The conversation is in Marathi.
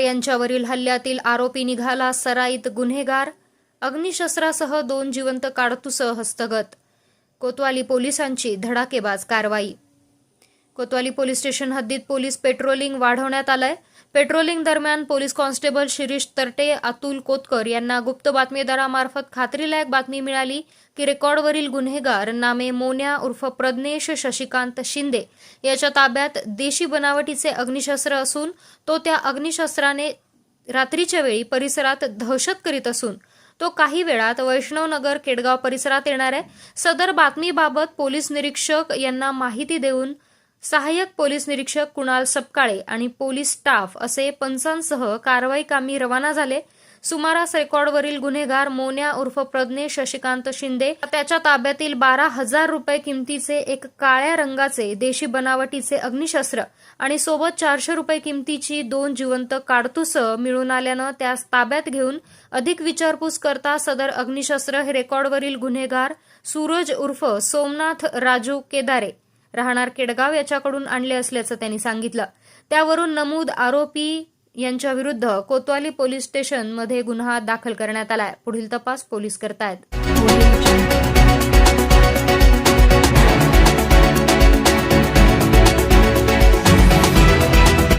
यांच्यावरील हल्ल्यातील आरोपी निघाला सराईत गुन्हेगार अग्निशस्त्रासह दोन जिवंत काडतुसं हस्तगत. कोतवाली पोलिसांची धडाकेबाज कारवाई कोतवाली पोलीस स्टेशन हद्दीत पोलीस पेट्रोलिंग वाढवण्यात आलंय. पेट्रोलिंग दरम्यान पोलीस कॉन्स्टेबल शिरीष तरटे अतुल कोतकर यांना गुप्त बातमीदारामार्फत खात्रीलायक बातमी मिळाली की रेकॉर्डवरील गुन्हेगार नामे मोन्या उर्फ प्रज्ञेश शशिकांत शिंदे याच्या ताब्यात देशी बनावटीचे अग्निशस्त्र असून तो त्या अग्निशस्त्राने रात्रीच्या वेळी परिसरात दहशत करीत असून तो काही वेळात वैष्णवनगर केडगाव परिसरात येणार आहे. सदर बातमीबाबत पोलीस निरीक्षक यांना माहिती देऊन सहाय्यक पोलीस निरीक्षक कुणाल सपकाळे आणि पोलीस स्टाफ असे पंचांसह कारवाई कामी रवाना झाले. सुमारास रेकॉर्डवरील गुन्हेगार मोन्या उर्फ प्रज्ञेश शशिकांत शिंदे त्याच्या ताब्यातील बारा हजार रुपये किमतीचे एक काळ्या रंगाचे देशी बनावटीचे अग्निशस्त्र आणि सोबत चारशे रुपये किमतीची दोन जिवंत काडतुसं मिळून आल्यानं त्यास ताब्यात घेऊन अधिक विचारपूस करता सदर अग्निशस्त्र हे रेकॉर्डवरील गुन्हेगार सूरज उर्फ सोमनाथ राजू केदारे राहणार केडगाव याच्याकडून आणले असल्याचं त्यांनी सांगितलं. त्यावरून नमूद आरोपी यांच्या विरुद्ध कोतवाली पोलीस स्टेशनमध्ये गुन्हा दाखल करण्यात आलाय. पुढील तपास पोलीस करतायत.